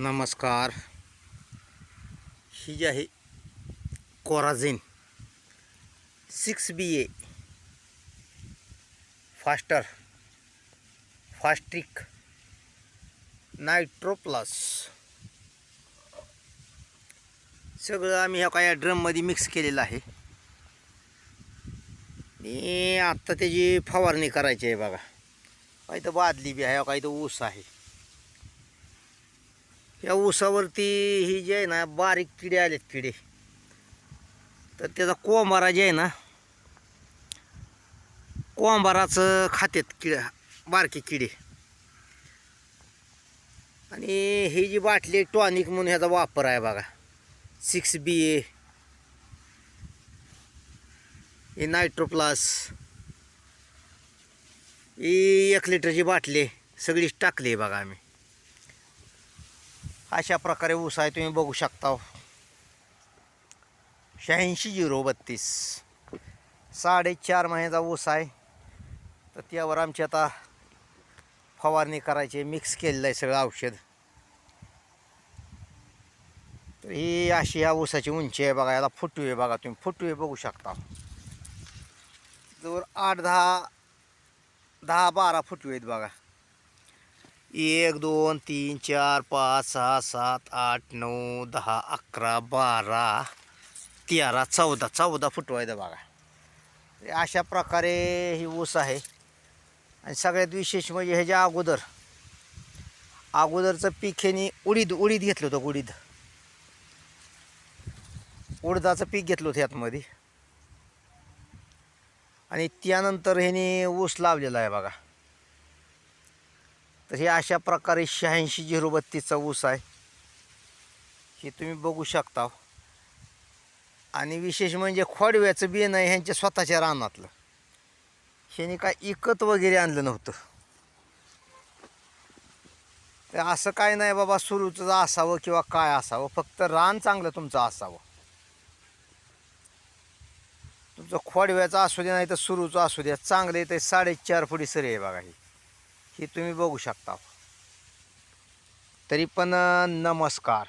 नमस्कार. ही जी आहे Coragen six B A faster फास्ट्रिक Nitro Plus सगळं आम्ही ह्या काय ड्रममध्ये मिक्स केलेलं आहे. आणि आत्ता त्याची फवारणी करायची आहे बघा. काही तर बादली बी आहे काही तर ऊस आहे. या ऊसावरती ही जी आहे ना बारीक किडे आलेत किडे. तर त्याचा कोंबारा जे आहे ना कोंबाराचं खातेत किड बारके किडे. आणि ही जी बाटली टॉनिक म्हणून ह्याचा वापर आहे बघा. Six B A. He nitro plus ही एक लिटरची बाटली सगळीच टाकली आहे बघा आम्ही. अशा प्रकारे ऊस आहे तुम्ही बघू शकता. शहाऐंशी झिरो बत्तीस. साडेचार महिन्याचा ऊस आहे. तर त्यावर आमची आता फवारणी करायची मिक्स केलेलं आहे सगळं औषध. तर ही अशी ह्या ऊसाची उंची आहे बघा याला फुटू आहे बघा तुम्ही. फुटू आहे बघू शकता. जवळ आठ दहा दहा बारा फुटू आहेत बघा. एक दोन तीन चार पाच सहा सात आठ नऊ दहा अकरा बारा तेरा चौदा चौदा फुटवायचं बघा. अशा प्रकारे ही ऊस आहे. आणि सगळ्यात विशेष म्हणजे ह्याच्या अगोदर अगोदरचं पीक ह्यानी उडीद उडीद घेतलं होतं उडीद. उडदाचं पीक घेतलं होतं यातमध्ये आणि त्यानंतर ह्याने ऊस लावलेला आहे बघा. तर हे अशा प्रकारे शहाऐंशी झिरो बत्तीसचा ऊस आहे. हे तुम्ही बघू शकता. आणि विशेष म्हणजे खोडव्याचं बियन आहे ह्यांच्या स्वतःच्या रानातलं. ह्याने काय इकत वगैरे आणलं नव्हतं. तर असं काय नाही बाबा सुरूचं असावं किंवा काय असावं. फक्त रान चांगलं तुमचं असावं. तुमचं खोडव्याचं असू दे नाही तर सुरूचं असू द्या चांगलं ते साडेचार फुटी सरी आहे बघा ही. ही तुम्ही बघू शकता. तरी पण नमस्कार.